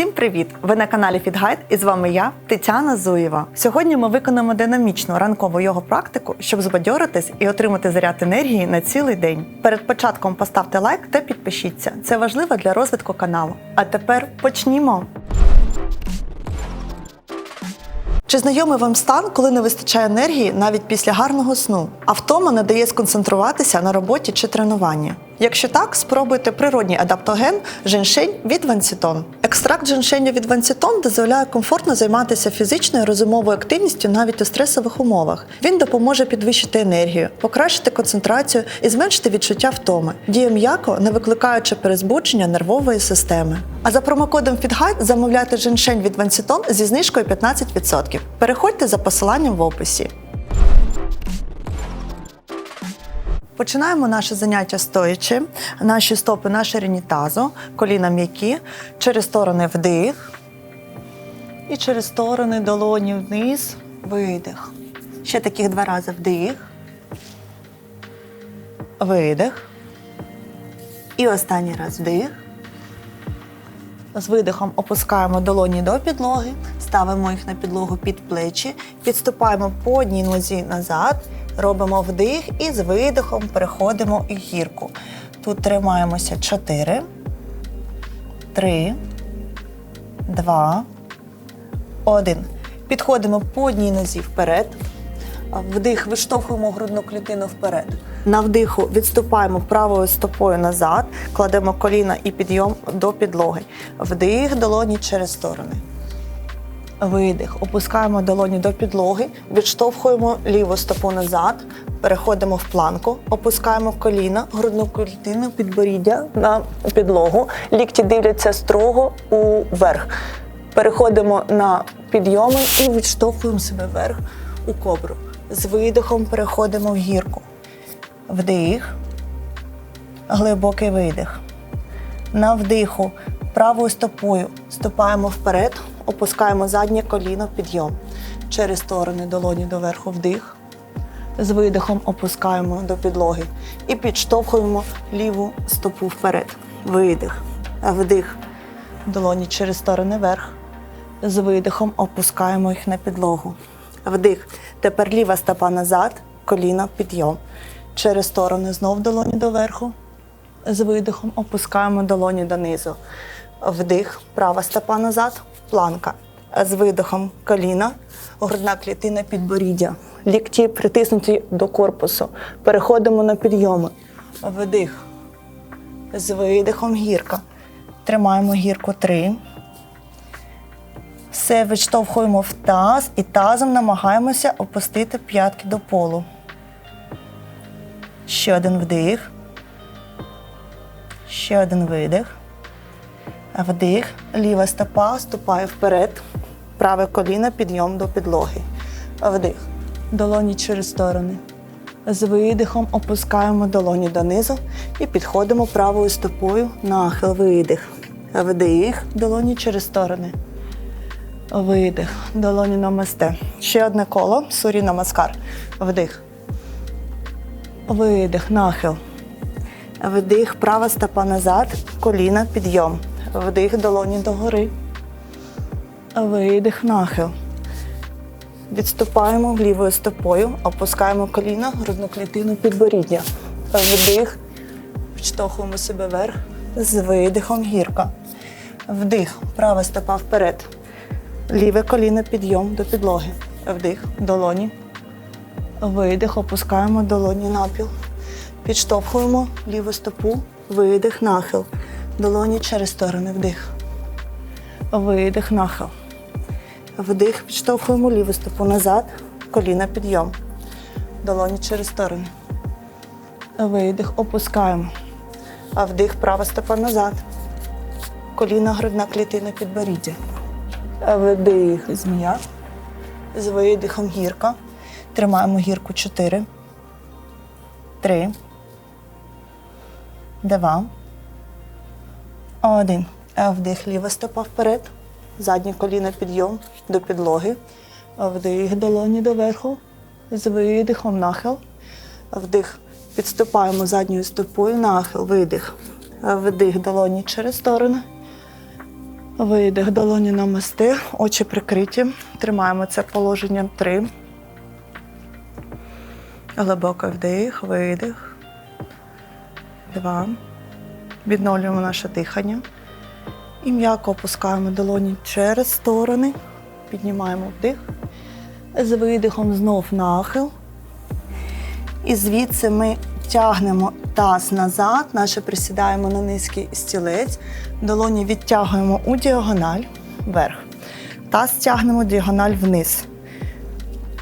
Усім привіт! Ви на каналі FitGuide і з вами я, Тетяна Зуєва. Сьогодні ми виконаємо динамічну ранкову його практику, щоб збадьоритись і отримати заряд енергії на цілий день. Перед початком поставте лайк та підпишіться. Це важливо для розвитку каналу. А тепер почнімо. Чи знайомий вам стан, коли не вистачає енергії навіть після гарного сну? А втома не дає сконцентруватися на роботі чи тренуванні? Якщо так, спробуйте природній адаптоген женьшень від Вансітон. Екстракт женьшеню від Вансітон дозволяє комфортно займатися фізичною розумовою активністю навіть у стресових умовах. Він допоможе підвищити енергію, покращити концентрацію і зменшити відчуття втоми. Діє м'яко, не викликаючи перезбудження нервової системи. А за промокодом FitGuide замовляйте женьшень від Вансітон зі знижкою 15%. Переходьте за посиланням в описі. Починаємо наше заняття стоячи. Наші стопи на ширині тазу, коліна м'які, через сторони вдих. І через сторони долоні вниз, видих. Ще таких два рази вдих. Видих. І останній раз вдих. З видихом опускаємо долоні до підлоги, ставимо їх на підлогу під плечі, підступаємо по одній нозі назад, робимо вдих і з видихом переходимо у гірку. Тут тримаємося 4, 3, 2, 1. Підходимо по одній нозі вперед. Вдих, виштовхуємо грудну клітину вперед. На вдиху відступаємо правою стопою назад, кладемо коліна і підйом до підлоги. Вдих, долоні через сторони. Видих. Опускаємо долоні до підлоги, відштовхуємо ліву стопу назад, переходимо в планку, опускаємо коліна, грудну клітину, підборіддя на підлогу. Лікті дивляться строго уверх. Переходимо на підйоми і відштовхуємо себе вверх у кобру. З видихом переходимо в гірку. Вдих, глибокий видих. На вдиху правою стопою ступаємо вперед, опускаємо заднє коліно, підйом. Через сторони долоні доверху вдих. З видихом опускаємо до підлоги і підштовхуємо ліву стопу вперед. Видих. Вдих. Долоні через сторони вверх. З видихом опускаємо їх на підлогу. Вдих. Тепер ліва стопа назад, коліно, підйом. Через сторони знов долоні доверху. З видихом опускаємо долоні донизу. Вдих, права стопа назад, планка. З видихом коліна, грудна клітина підборіддя. Лікті притиснуті до корпусу. Переходимо на підйоми. Вдих. З видихом гірка. Тримаємо гірку три. Все відштовхуємо в таз і тазом намагаємося опустити п'ятки до полу. Ще один вдих. Ще один видих. Вдих. Ліва стопа ступає вперед. Праве коліно підйом до підлоги. Вдих. Долоні через сторони. З видихом опускаємо долоні донизу і підходимо правою стопою. Нахил. Видих. Вдих. Долоні через сторони. Видих. Долоні намасте. Ще одне коло. Сурі намаскар. Вдих. Видих. Нахил. Вдих. Права стопа назад. Коліна. Підйом. Вдих. Долоні догори. Видих. Нахил. Відступаємо лівою стопою. Опускаємо коліна, грудну клітину, підборіддя. Вдих. Відштовхуємо себе вверх. З видихом гірка. Вдих. Права стопа вперед. Ліве коліно підйом до підлоги. Вдих, долоні. Видих, опускаємо долоні напіл. Підштовхуємо ліву стопу, видих, нахил. Долоні через сторони. Вдих. Видих, нахил. Вдих, підштовхуємо ліву стопу назад, коліна підйом. Долоні через сторони. Видих, опускаємо. А вдих, права стопа назад. Коліна, грудна клітина, підборіддя. Вдих, змія. З видихом гірка. Тримаємо гірку 4. 3. 2. 1. Вдих, ліва стопа вперед. Заднє коліно підйом до підлоги. Вдих, долоні доверху. З видихом нахил. Вдих. Підступаємо задньою стопою, нахил, видих. Вдих, долоні через сторони. Видих, долоні на мости, очі прикриті. Тримаємо це положення три. Глибокий вдих, видих. Два. Відновлюємо наше дихання. І м'яко опускаємо долоні через сторони. Піднімаємо вдих. З видихом знов нахил. І звідси ми тягнемо таз назад, наче присідаємо на низький стілець, долоні відтягуємо у діагональ вверх. Таз тягнемо діагональ вниз.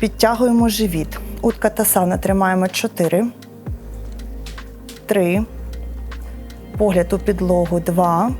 Підтягуємо живіт. Утка тасана тримаємо 4, 3, погляд у підлогу 2,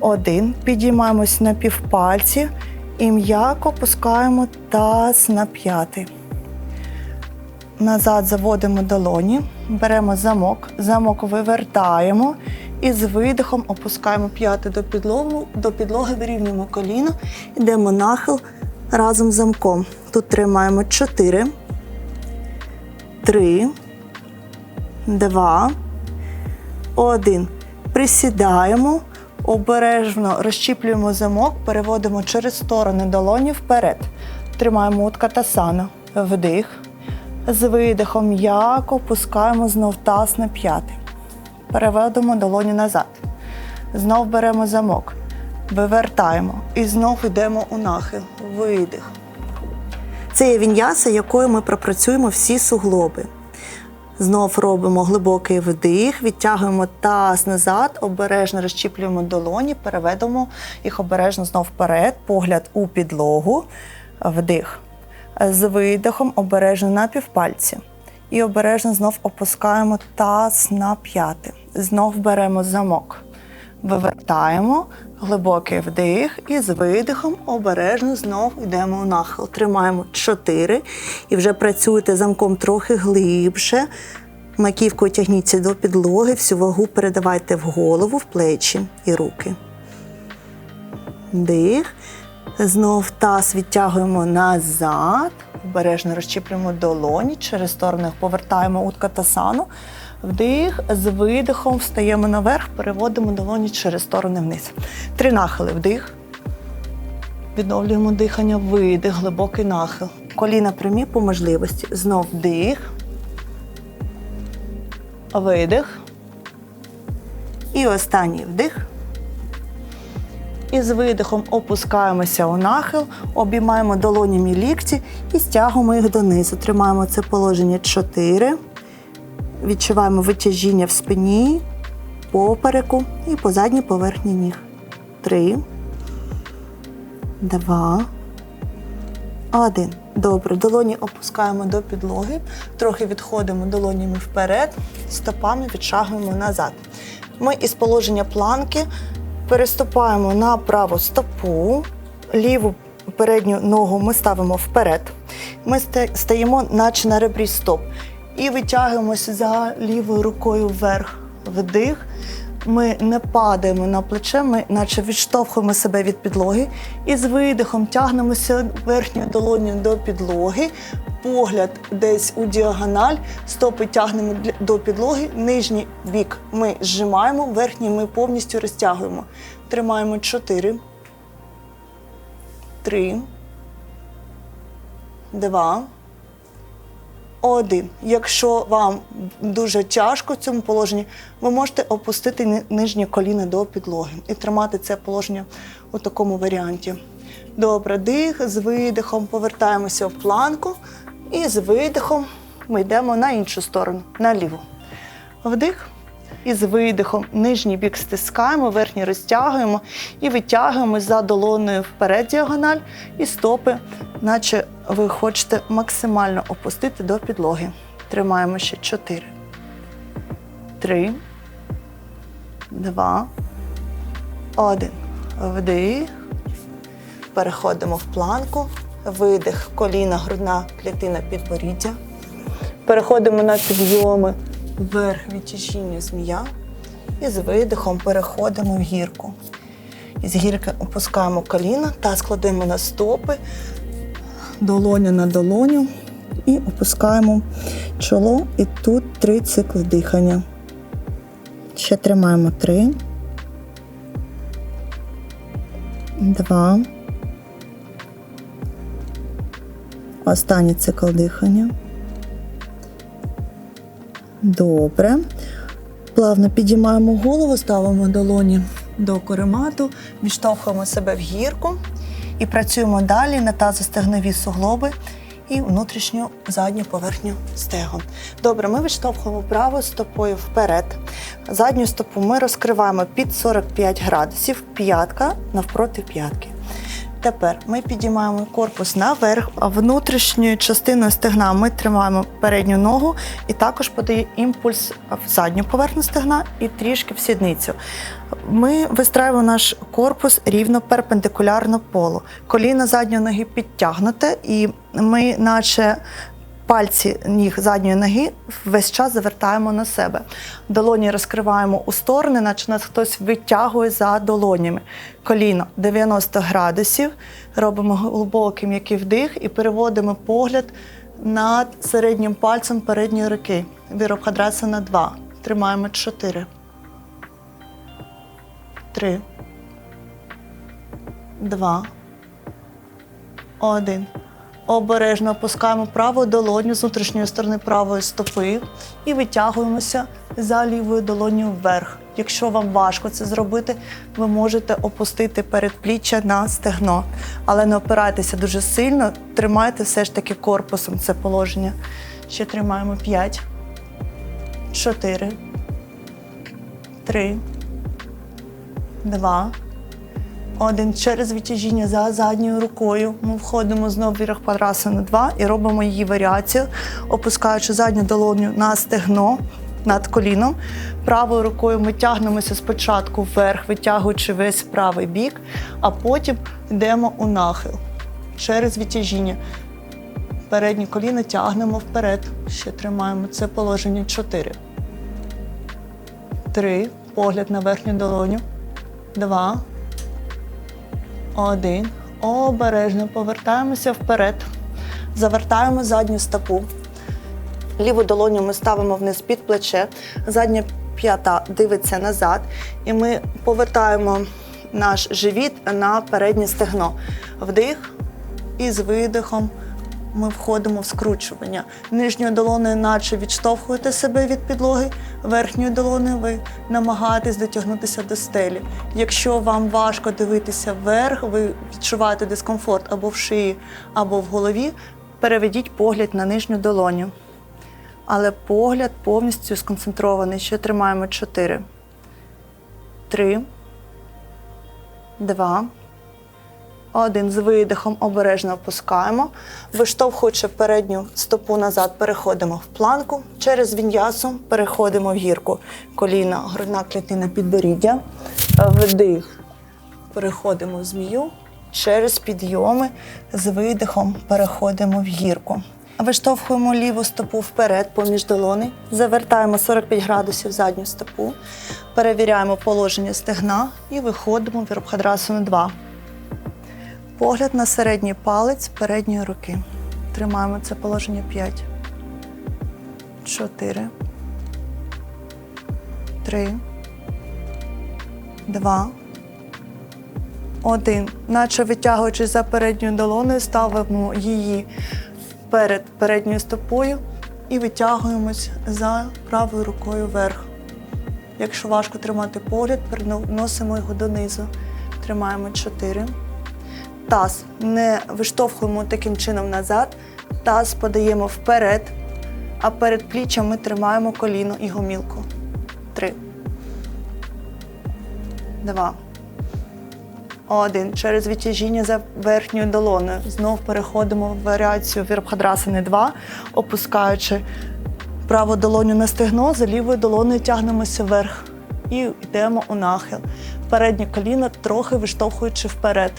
1. Підіймаємось на півпальці і м'яко опускаємо таз на п'ятий. Назад заводимо долоні, беремо замок, замок вивертаємо і з видихом опускаємо п'яти до підлоги, до підлоги вирівнюємо коліно, йдемо нахил разом з замком. Тут тримаємо 4, 3, 2, 1. Присідаємо, обережно розщіплюємо замок, переводимо через сторони долоні вперед. Тримаємо утка тасана. Вдих. З видихом м'яко опускаємо знов таз на п'ятий. Переведемо долоні назад. Знов беремо замок. Вивертаємо і знов йдемо у нахил. Видих. Це є віньяса, якою ми пропрацюємо всі суглоби. Знов робимо глибокий вдих, відтягуємо таз назад, обережно розчіплюємо долоні, переведемо їх обережно знов вперед, погляд у підлогу, вдих. З видихом обережно на півпальці. І обережно знов опускаємо таз на п'яти. Знов беремо замок. Вивертаємо глибокий вдих і з видихом обережно знов йдемо у нахил. Тримаємо 4 і вже працюєте замком трохи глибше. Маківкою тягніться до підлоги, всю вагу передавайте в голову, в плечі і руки. Дих. Знов таз відтягуємо назад. Обережно розчіплюємо долоні, через сторони повертаємо утка тасану. Вдих, з видихом встаємо наверх, переводимо долоні через сторони вниз. Три нахили. Вдих. Відновлюємо дихання, видих, глибокий нахил. Коліна прямі по можливості. Знов вдих. Видих. І останній вдих. І з видихом опускаємося у нахил, обіймаємо долонями лікті і стягуємо їх донизу. Тримаємо це положення 4. Відчуваємо витяжіння в спині, попереку і по задній поверхні ніг. 3. 2. Один. Добре. Долоні опускаємо до підлоги. Трохи відходимо долонями вперед, стопами відшагуємо назад. Ми із положення планки переступаємо на праву стопу, ліву передню ногу ми ставимо вперед. Ми стаємо, наче на ребрі стоп. І витягуємося за лівою рукою вверх. Вдих. Ми не падаємо на плече, ми наче відштовхуємо себе від підлоги. І з видихом тягнемося верхньою долонею до підлоги. Погляд десь у діагональ, стопи тягнемо до підлоги, нижній бік ми зжимаємо, верхній ми повністю розтягуємо. Тримаємо 4, 3, 2, один. Якщо вам дуже тяжко в цьому положенні, ви можете опустити нижнє коліно до підлоги і тримати це положення у такому варіанті. Добре, дих, з видихом повертаємося в планку і з видихом ми йдемо на іншу сторону, на ліву. Вдих. І з видихом нижній бік стискаємо, верхній розтягуємо і витягуємо за долоною вперед діагональ і стопи, наче ви хочете максимально опустити до підлоги. Тримаємо ще 4, 3, 2, 1. Вдих. Переходимо в планку. Видих, коліна, грудна клітина підборіддя. Переходимо на підйоми вверх відтяжіння змія. І з видихом переходимо в гірку. Із гірки опускаємо коліна та складемо на стопи, долоня на долоню і опускаємо чоло. І тут три цикли дихання. Ще тримаємо три, два. Останній цикл дихання. Добре. Плавно підіймаємо голову, ставимо долоні до коремату, відштовхуємо себе в гірку і працюємо далі на тазостегнові суглоби і внутрішню задню поверхню стегон. Добре, ми відштовхуємо правою стопою вперед. Задню стопу ми розкриваємо під 45 градусів, п'ятка навпроти п'ятки. Тепер ми підіймаємо корпус наверх, а внутрішньою частиною стегна ми тримаємо передню ногу і також подає імпульс в задню поверхню стегна і трішки в сідницю. Ми вистраюємо наш корпус рівно перпендикулярно полу. Коліно задньої ноги підтягнуте, і ми, наче пальці ніг задньої ноги весь час завертаємо на себе. Долоні розкриваємо у сторони, наче нас хтось витягує за долонями. Коліно 90 градусів, робимо глибокий м'який вдих і переводимо погляд над середнім пальцем передньої руки. Віробхадраса на 2. Тримаємо 4. 3. 2. 1. Обережно опускаємо праву долоню з внутрішньої сторони правої стопи і витягуємося за лівою долоню вверх. Якщо вам важко це зробити, ви можете опустити передпліччя на стегно, але не опирайтеся дуже сильно, тримайте все ж таки корпусом це положення. Ще тримаємо 5, 4, 3, 2, один через витяжіння за задньою рукою. Ми входимо знову в Вірахпадрасану 2 і робимо її варіацію, опускаючи задню долоню на стегно над коліном. Правою рукою ми тягнемося спочатку вверх, витягуючи весь правий бік, а потім йдемо у нахил через відтяжіння. Переднє коліно тягнемо вперед. Ще тримаємо це положення 4. 3. Погляд на верхню долоню. 2. Один. Обережно повертаємося вперед. Завертаємо задню стопу. Ліву долоню ми ставимо вниз під плече. Задня п'ята дивиться назад. І ми повертаємо наш живіт на переднє стегно. Вдих і з видихом ми входимо в скручування. Нижньою долоною наче відштовхуєте себе від підлоги, верхньою долоною ви намагаєтесь дотягнутися до стелі. Якщо вам важко дивитися вверх, ви відчуваєте дискомфорт або в шиї, або в голові, переведіть погляд на нижню долоню. Але погляд повністю сконцентрований. Ще тримаємо 4, 3, 2, один з видихом обережно опускаємо. Виштовхуючи передню стопу назад, переходимо в планку. Через він'ясу переходимо в гірку. Коліна, грудна клітина, підборіддя. Вдих. Переходимо в змію. Через підйоми з видихом переходимо в гірку. Виштовхуємо ліву стопу вперед поміж долони, завертаємо 45 градусів задню стопу, перевіряємо положення стегна і виходимо в Вірабхадрасану 2. Погляд на середній палець передньої руки. Тримаємо це положення 5. 4. 3. 2. 1. Наче витягуючись за передньою долоною, ставимо її перед передньою стопою і витягуємось за правою рукою вверх. Якщо важко тримати погляд, переносимо його донизу. Тримаємо 4 таз не виштовхуємо таким чином назад, таз подаємо вперед, а перед пліччям ми тримаємо коліно і гомілку. Три. Два. Один. Через відтяжіння за верхньою долоною. Знов переходимо в варіацію Вірабхадрасани 2, опускаючи праву долоню на стегно, за лівою долоною тягнемося вверх. І йдемо у нахил. Переднє коліно трохи виштовхуючи вперед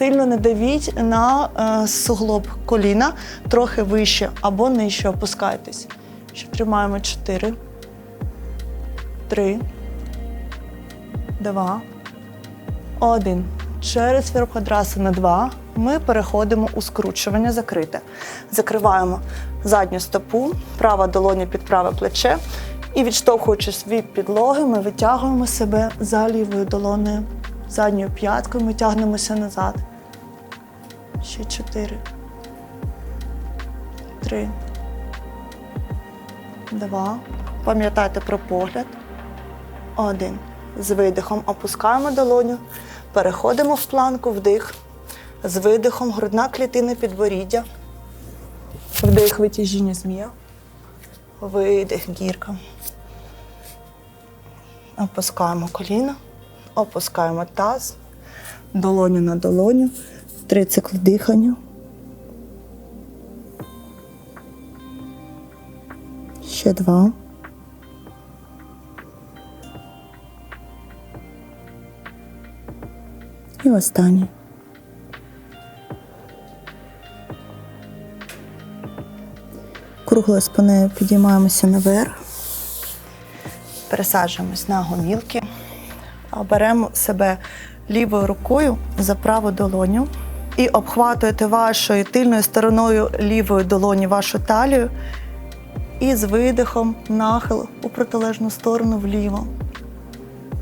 сильно не давіть на е, суглоб коліна, трохи вище або нижче опускайтесь. Ще тримаємо 4, 3, 2, 1. Через на 2 ми переходимо у скручування закрите. Закриваємо задню стопу, права долоня під праве плече І відштовхуючись від підлоги, ми витягуємо себе за лівою долонею. Задньою п'яткою ми тягнемося назад. Ще чотири. Три. Два. Пам'ятайте про погляд. Один. З видихом опускаємо долоню. Переходимо в планку, вдих. З видихом грудна клітина підборіддя. Вдих витяжіння змія. Видих гірка. Опускаємо коліна, опускаємо таз, долоню на долоню, три цикли дихання. Ще два. І останній. Круглою спиною підіймаємося наверх, пересаджуємось на гомілки, беремо себе лівою рукою за праву долоню і обхватуєте вашою тильною стороною лівої долоні вашу талію і з видихом нахил у протилежну сторону вліво.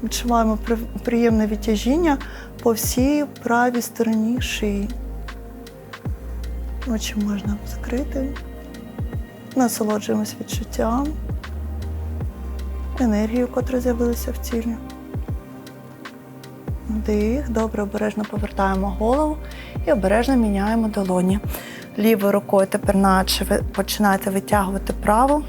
Відчуваємо приємне відтяжіння по всій правій стороні шиї. Очі можна закрити. Насолоджуємось відчуттям, енергією, котра з'явилася в тілі. Вдих, добре, обережно повертаємо голову і обережно міняємо долоні. Лівою рукою тепер наче ви починаєте витягувати праву,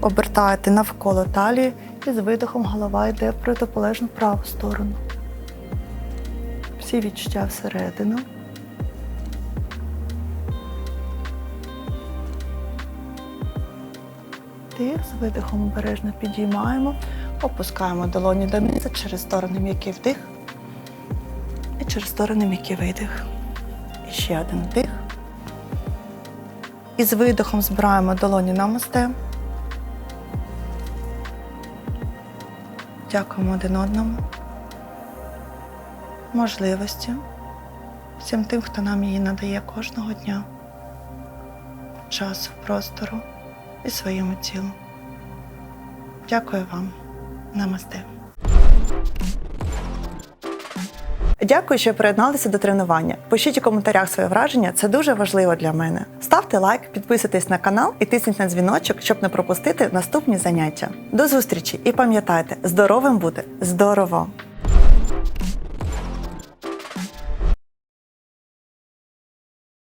обертаєте навколо талії і з видихом голова йде в протиполежну праву сторону. Всі відчуття всередину. Вдих, з видихом обережно підіймаємо, опускаємо долоні до низу через сторони м'який вдих через сторони м'який видих. І ще один вдих. І з видихом збираємо долоні на мосте. Дякуємо один одному. Можливості всім тим, хто нам її надає кожного дня, часу, простору і своєму тілу. Дякую вам. Намасте. Дякую, що приєдналися до тренування. Пишіть у коментарях своє враження, це дуже важливо для мене. Ставте лайк, підписуйтесь на канал і тисніть на дзвіночок, щоб не пропустити наступні заняття. До зустрічі і пам'ятайте, здоровим бути здорово!